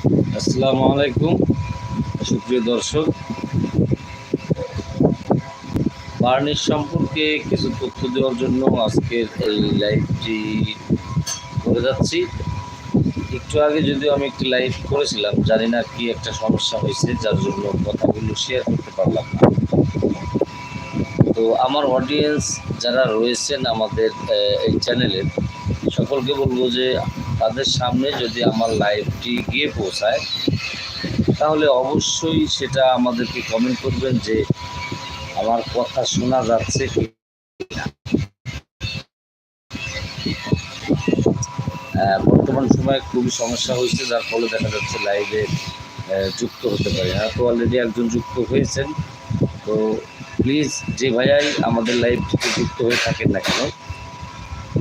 আসসালামু আলাইকুম। সুপ্রিয় দর্শক, বার্নিশ সম্পর্কে কিছু তথ্য দেওয়ার জন্য আজকের এই লাইভটি করে যাচ্ছি। একটু আগে যদিও আমি একটি লাইভ করেছিলাম, জানি না কি একটা সমস্যা হয়েছে, যার জন্য কথাগুলো শেয়ার করতে পারলাম না। তো আমার অডিয়েন্স যারা রয়েছেন আমাদের এই চ্যানেলের সকলকে বলব যে তাদের সামনে যদি আমার লাইভটি গিয়ে পৌঁছায়, তাহলে অবশ্যই সেটা আমাদেরকে কমেন্ট করবেন যে আমার কথা শোনা যাচ্ছে। বর্তমান সময়ে খুবই সমস্যা হয়েছে, যার ফলে দেখা যাচ্ছে লাইভে যুক্ত হতে পারে না তো অলরেডি একজন যুক্ত হয়েছেন তো প্লিজ যে ভাইয়াই আমাদের লাইভটিতে যুক্ত হয়ে থাকেন না কেন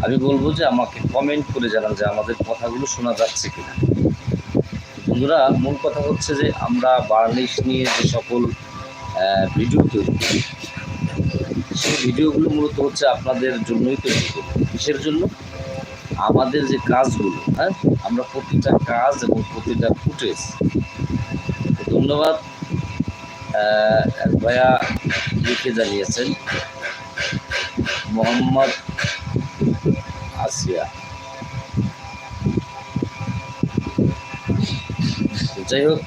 আমি বলব যে আমাকে কমেন্ট করে জানান যে আমাদের কথাগুলো শোনা যাচ্ছে কিনা। বন্ধুরা, মূল কথা হচ্ছে যে আমরা বার্নিশ নিয়ে যে সকল ভিডিও তৈরি করি, সেই ভিডিওগুলো মূলত হচ্ছে আপনাদের জন্যই তৈরি করি। কিসের জন্য? আমাদের যে কাজগুলো হ্যাঁ আমরা প্রতিটা কাজ এবং প্রতিটা ফুটেজ ধন্যবাদ ভাইয়া লিখে জানিয়েছেন, মোহাম্মদ আসিয়া। যাই হোক।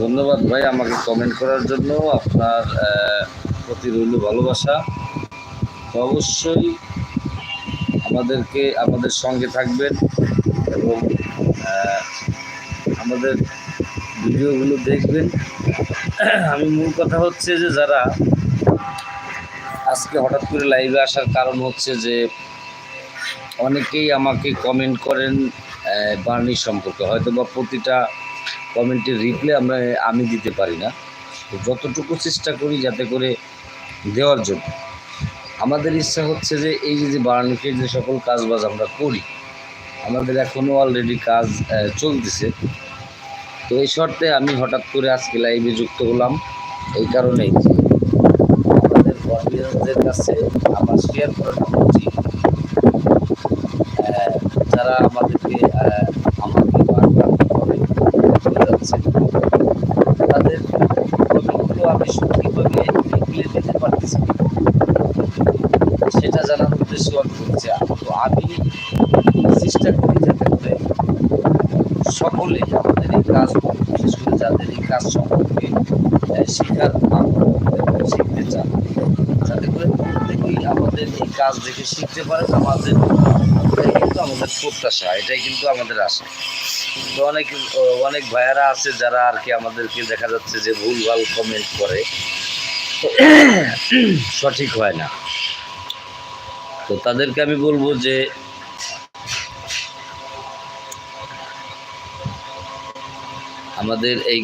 ধন্যবাদ ভাই আমাকে কমেন্ট করার জন্য, আপনার প্রতি রইল ভালোবাসা। তো অবশ্যই আমাদেরকে, আমাদের সঙ্গে থাকবেন এবং আমাদের ভিডিওগুলো দেখবেন। আমি মূল কথা হচ্ছে যে, যারা আজকে হঠাৎ করে লাইভে আসার কারণ হচ্ছে যে, অনেকেই আমাকে কমেন্ট করেন বার্নি সম্পর্কে। হয়তো বা প্রতিটা কমেন্টের রিপ্লে আমরা, আমি দিতে পারি না। তো যতটুকু চেষ্টা করি যাতে করে দেওয়ার জন্য। আমাদের ইচ্ছা হচ্ছে যে, এই যে বার্নিকে যে সকল কাজবাজ আমরা করি, আমাদের এখনও অলরেডি কাজ চলতেছে। তো এই শর্তে আমি হঠাৎ করে আজকে লাইভে যুক্ত হলাম। এই কারণেই অডিয়েন্সদের কাছে আমার শেয়ার করাটা উচিত। যারা আমাদেরকে আমাকে যাচ্ছে, তাদের কমেন্টগুলো আমি সঠিকভাবে রিপ্লাই দিতে পারতেছি? সেটা জানার উদ্দেশ্যে আমি করছি আমি চেষ্টা করি যাতে করে সকলে আমাদের এই কাজ বিশেষ করে যাদের এই কাজ সম্পর্কে আহ, শেখার আগ্রহ এবং শিখতে চান যাতে করে প্রত্যেকেই আমাদের এই কাজ দেখে শিখতে পারেন আমাদের কিন্তু আমাদের প্রত্যাশা, এটাই কিন্তু আমাদের আশা। তো অনেক অনেক ভাইয়ারা আছে যারা আর কি আমাদেরকে দেখা যাচ্ছে যে ভুলভাল কমেন্ট করে। সঠিক হয় না। তো তাদেরকে আমি বলব যে, আমাদের এই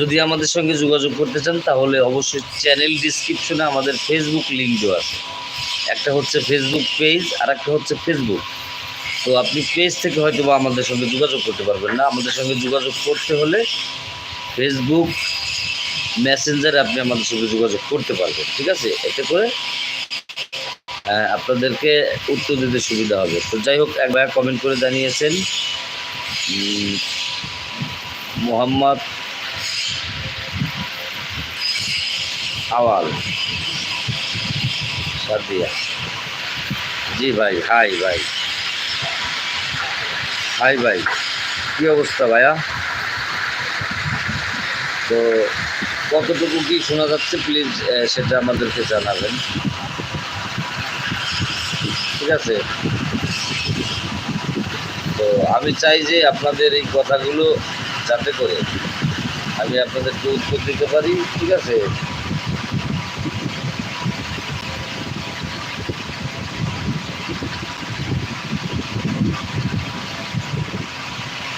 যদি আমাদের সঙ্গে যোগাযোগ করতে চান, তাহলে অবশ্যই চ্যানেল ডিসক্রিপশনে আমাদের ফেসবুক লিঙ্ক দেওয়া আছে। একটা হচ্ছে ফেসবুক পেজ আর একটা হচ্ছে ফেসবুক তো আপনি পেজ থেকে হয়তো বা আমাদের সঙ্গে যোগাযোগ করতে পারবেন না। আমাদের সঙ্গে যোগাযোগ করতে হলে ফেসবুক মেসেঞ্জারে আপনি আমাদের সঙ্গে যোগাযোগ করতে পারবেন, ঠিক আছে? এতে করে আপনাদেরকে উত্তর দিতে সুবিধা হবে। তো যাই হোক, একবার কমেন্ট করে জানিয়েছেন মোহাম্মদ আওয়াল সাদিয়া জি ভাই, হাই ভাই। হাই ভাই, কি অবস্থা ভাইয়া? তো কতটুকু কি শোনা যাচ্ছে প্লিজ সেটা আমাদেরকে জানাবেন। ঠিক আছে? তো আমি চাই যে আপনাদের এই কথাগুলো যাতে করে আমি আপনাদেরকে উত্তর দিতে পারি, ঠিক আছে?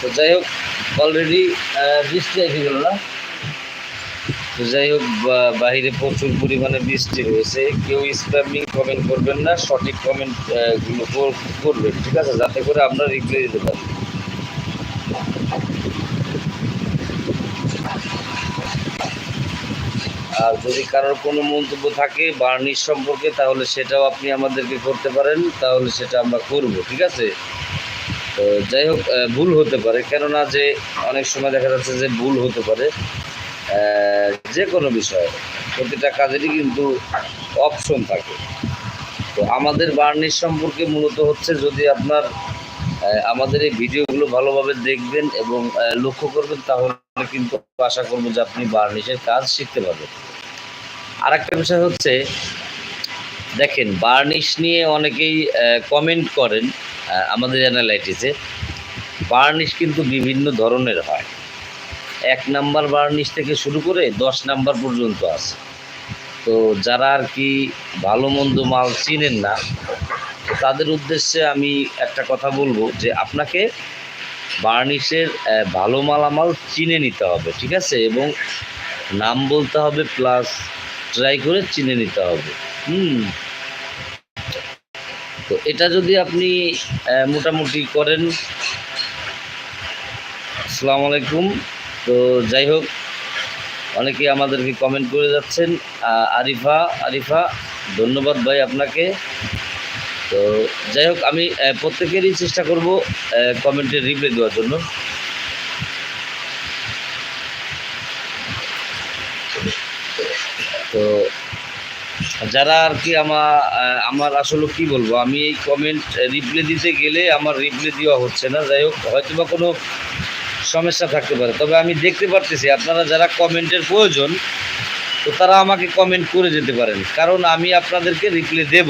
তো যাই হোক অলরেডি বৃষ্টি এসে গেল না। তো যাই হোক বাহিরে প্রচুর পরিমাণে বৃষ্টি হয়েছে। কেউ স্প্যামিং কমেন্ট করবেন না, সঠিক কমেন্টগুলো কর- করবেন, ঠিক আছে? যাতে করে আমরা রিপ্লাই দিতে পারি। আর যদি কারোর কোনো মন্তব্য থাকে বার্নিশ সম্পর্কে, তাহলে সেটাও আপনি আমাদেরকে করতে পারেন, তাহলে সেটা আমরা করব, ঠিক আছে? তো যাই হোক ভুল হতে পারে। কেননা যে অনেক সময় দেখা যাচ্ছে যে ভুল হতে পারে যে কোনো বিষয়ে। প্রতিটা কাজেরই কিন্তু অপশন থাকে। তো আমাদের বার্নিশ সম্পর্কে মূলত হচ্ছে যদি আপনার আমাদের এই ভিডিওগুলো ভালোভাবে দেখবেন এবং লক্ষ্য করবেন, তাহলে কিন্তু আশা করব যে আপনি বার্নিশের কাজ শিখতে পারবেন। আর একটা বিষয় হচ্ছে, দেখেন, বার্নিশ নিয়ে অনেকেই কমেন্ট করেন। আমাদের অ্যানালাইটিসে বার্নিশ কিন্তু বিভিন্ন ধরনের হয়। এক নাম্বার বার্নিশ থেকে শুরু করে দশ নাম্বার পর্যন্ত আছে। তো যারা আর কি ভালো মন্দ মাল চিনেন না, তাদের উদ্দেশ্যে আমি একটা কথা বলব যে আপনাকে বার্নিশের ভালো মালামাল চিনে নিতে হবে, ঠিক আছে? এবং নাম বলতে হবে প্লাস ট্রাই করে চিনে নিতে হবে। হুম। তো এটা যদি আপনি মোটামুটি করেন। আসসালামু আলাইকুম। তো যাই হোক, অনেকে আমাদেরকে কমেন্ট করে যাচ্ছেন। আরিফা আরিফা, ধন্যবাদ ভাই আপনাকে। তো যাই হোক, আমি প্রত্যেকেরই চেষ্টা করব কমেন্টের রিপ্লাই দেওয়ার জন্য। তো যারা আর কি আমার আমার আসলে কি বলব, আমি এই কমেন্ট রিপ্লে দিতে গেলে আমার রিপ্লে দেওয়া হচ্ছে না। যাই হোক হয়তো বা কোনো সমস্যা থাকতে পারে। তবে আমি দেখতে পারতেছি, আপনারা যারা কমেন্টের প্রয়োজন, তো তারা আমাকে কমেন্ট করে যেতে পারেন। কারণ আমি আপনাদেরকে রিপ্লে দেব।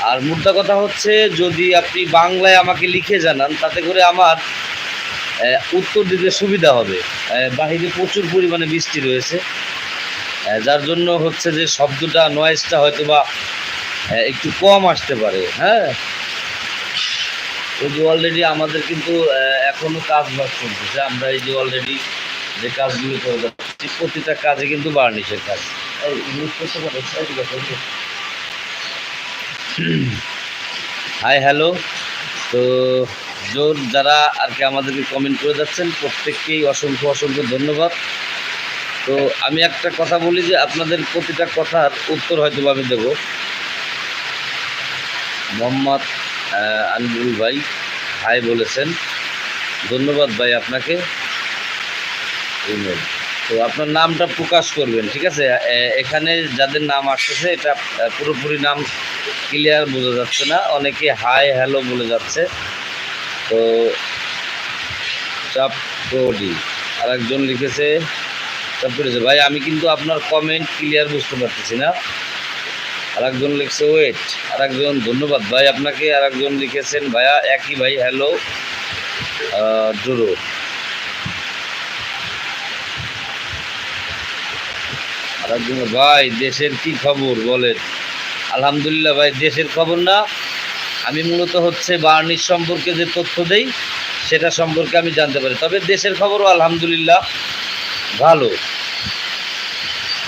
আর মুদ্রা কথা হচ্ছে, যদি আপনি বাংলায় আমাকে লিখে জানান, তাতে করে আমার উত্তর দিতে সুবিধা হবে। বাহিরে প্রচুর পরিমাণে বৃষ্টি রয়েছে। যার জন্য হচ্ছে যে শব্দটা নয়েজটা হয়তো বা একটু কম আসতে পারে হ্যাঁ? এই যে অলরেডি আমাদের কিন্তু আহ, এখনও কাজ বাজ চলতেছে। আমরা এই যে অলরেডি যে কাজগুলো করে যাচ্ছি প্রতিটা কাজে কিন্তু বার্নিশের কাজ। হাই হ্যালো তো জোর যারা আর কি আমাদেরকে কমেন্ট করে যাচ্ছেন প্রত্যেককেই অসংখ্য অসংখ্য ধন্যবাদ। তো আমি একটা কথা বলি যে আপনাদের প্রতিটা কথার উত্তর হয়তো আমি দেবো। মোহাম্মদ আনবুল ভাই হাই বলেছেন, ধন্যবাদ ভাই আপনাকে। ইমেল তো আপনার নামটা প্রকাশ করবেন, ঠিক আছে? এখানে যাদের নাম আসতেছে, এটা পুরোপুরি নাম ক্লিয়ার বোঝা যাচ্ছে না। অনেকে হাই, হ্যালো বলে যাচ্ছে। তো, চাপ আর একজন লিখেছে করেছে ভাই, আমি কিন্তু আপনার কমেন্ট ক্লিয়ার বুঝতে পারতেছি না। আর একজন লিখছে ওয়েট আর একজন ধন্যবাদ ভাই আপনাকে। আর একজন লিখেছেন, ভাইয়া, একই ভাই হ্যালো ডুরো আর একজন ভাই, দেশের কি খবর? বলেন, আলহামদুলিল্লাহ ভাই, দেশের খবর না। আমি মূলত হচ্ছে বার্নিশ সম্পর্কে যে তথ্য দেই, সেটা সম্পর্কে আমি জানতে পারি। তবে দেশের খবরও আলহামদুলিল্লাহ। ভালো।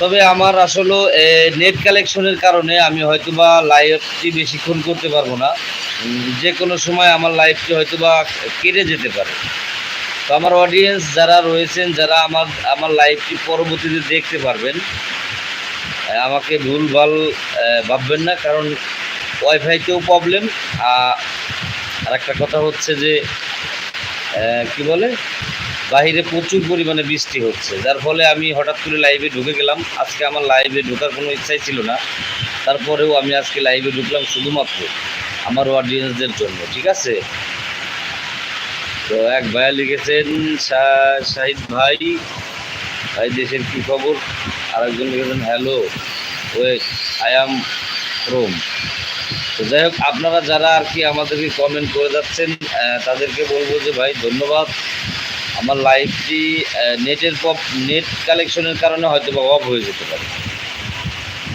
তবে আমার আসলে নেট কালেকশনের কারণে আমি হয়তো বা লাইভটি বেশিক্ষণ করতে পারব না। যে কোনো সময় আমার লাইভটি হয়তো বা কেটে যেতে পারে। তো আমার অডিয়েন্স যারা রয়েছেন যারা আমার আমার লাইভটি পরবর্তীতে দেখতে পারবেন আমাকে ভুলভাল আহ, ভাববেন না কারণ ওয়াইফাইতেও প্রবলেম আর একটা কথা হচ্ছে যে কি বলে? বাইরে প্রচুর পরিমাণে বৃষ্টি হচ্ছে। যার ফলে আমি হঠাৎ করে লাইভে ঢুকে গেলাম। আজকে আমার লাইভে ঢোকার কোনো ইচ্ছাই ছিল না। তারপরেও আমি আজকে লাইভে ঢুকলাম শুধুমাত্র আমার অডিয়েন্সদের জন্য, ঠিক আছে? তো এক ভাইয়া লিখেছেন শাহিদ ভাই ভাই, দেশের কী খবর? আর একজন লিখেছেন, hello wait I am from. তো যাই হোক, আপনারা যারা আর কি আমাদেরকে কমেন্ট করে যাচ্ছেন তাদেরকে বলব যে, ভাই, ধন্যবাদ। আমার লাইভটি নেটের নেট কালেকশনের কারণে হয়তো বা অফ হয়ে যেতে পারে।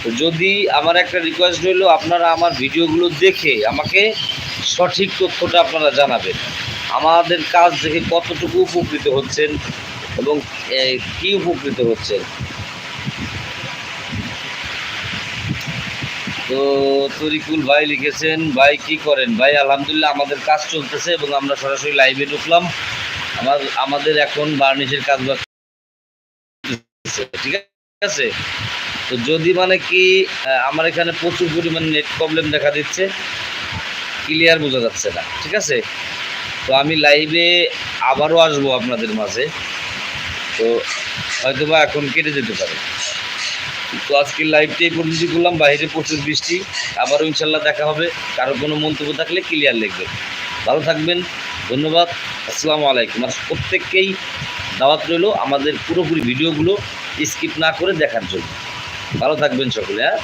তো যদি আমার একটা রিকোয়েস্ট রইল, আপনারা আমার ভিডিওগুলো দেখে আমাকে সঠিক তথ্যটা আপনারা জানাবেন। আমাদের কাজ দেখে কতটুকু উপকৃত হচ্ছেন এবং কি উপকৃত হচ্ছেন। তো তরিকুল ভাই লিখেছেন, ভাই কি করেন? ভাই, আলহামদুলিল্লাহ আমাদের কাজ চলতেছে এবং আমরা সরাসরি লাইভে ঢুকলাম। আমার, আমাদের এখন বার্নিশের কাজ ঠিক আছে? তো যদি মানে কি আমার এখানে প্রচুর পরিমাণ নেট প্রবলেম দেখা দিচ্ছে ক্লিয়ার বোঝা যাচ্ছে না, ঠিক আছে? তো আমি লাইভে আবারও আসব আপনাদের মাঝে। তো হয়তো বা এখন কেটে যেতে পারে। তো আজকের লাইভটা এই করলাম, বাইরে প্রচুর বৃষ্টি। আবারও ইনশাল্লাহ দেখা হবে। কারও কোনো মন্তব্য থাকলে ক্লিয়ার লিখবেন। ভালো থাকবেন। ধন্যবাদ, আসসালামু আলাইকুম। আর প্রত্যেককেই দাওয়াত রইল আমাদের পুরোপুরি ভিডিওগুলো স্কিপ না করে দেখার জন্য। ভালো থাকবেন সকলে হ্যাঁ?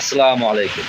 আসসালামু আলাইকুম।